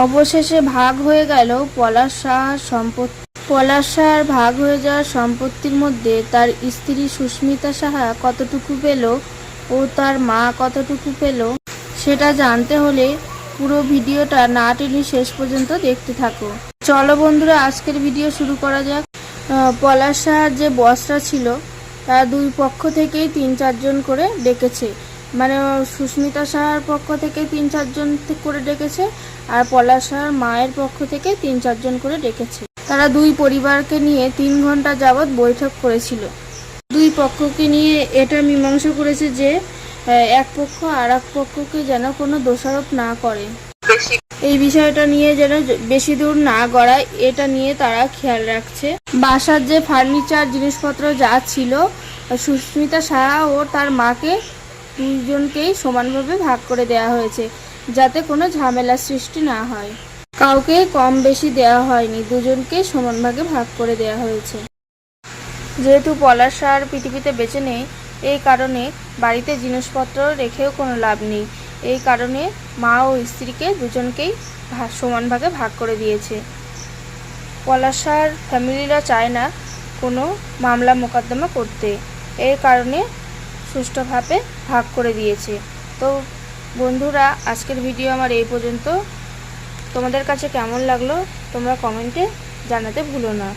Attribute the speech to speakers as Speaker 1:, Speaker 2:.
Speaker 1: অবশেষে ভাগ হয়ে গেল পলাশ সম্পত্তি। পলাশ ভাগ হয়ে যাওয়ার সম্পত্তির মধ্যে তার স্ত্রী সুস্মিতা সাহা কতটুকু পেল ও তার মা কতটুকু পেল, সেটা জানতে হলে পুরো ভিডিওটা না টেনে শেষ পর্যন্ত দেখতে থাকো। চলো বন্ধুরা, আজকের ভিডিও শুরু করা যাক। পলাশ যে বসরা ছিল, তার দুই পক্ষ থেকেই তিন চারজন করে ডেকেছে। মানে সুস্মিতা সাহার পক্ষ থেকে তিন চারজন করে ডেকেছে আর পলাশ সাহার মায়ের পক্ষ থেকে তিন চারজন করে ডেকেছে। তারা দুই পরিবারকে নিয়ে তিন ঘণ্টা যাবৎ বৈঠক করেছিল। দুই পক্ষকে নিয়ে এটা মীমাংসা করেছে যে এক পক্ষ আর এক পক্ষকে যেন কোনো দোষারোপ না করে। এই বিষয়টা নিয়ে যেন বেশি দূর না গড়ায় এটা নিয়ে তারা খেয়াল রাখছে। বাসার যে ফার্নিচার জিনিসপত্র যা ছিল সুস্মিতা সাহা ও তার মাকে দুইজনকেই সমানভাবে ভাগ করে দেওয়া হয়েছে, যাতে কোনো ঝামেলার সৃষ্টি না হয়। কাউকে কম বেশি দেওয়া হয়নি দুজনকেই সমান ভাগে করে দেওয়া হয়েছে। যেহেতু পলাশ সার পৃথিবীতে বেঁচে নেই, এই কারণে বাড়িতে জিনিসপত্র রেখেও কোনো লাভ নেই। এই কারণে মা ও স্ত্রীকে দুজনকেই ভা- সমান ভাগে করে দিয়েছে। পলাশ সার ফ্যামিলিরা চায় না কোনো মামলা মোকদ্দমা করতে। এই কারণে সুষ্ঠুভাবে ভাগ করে দিয়েছে। তো বন্ধুরা, আজকের ভিডিও আমার এই পর্যন্ত। তোমাদের কাছে কেমন লাগল তোমরা কমেন্টে জানাতে ভুলো না।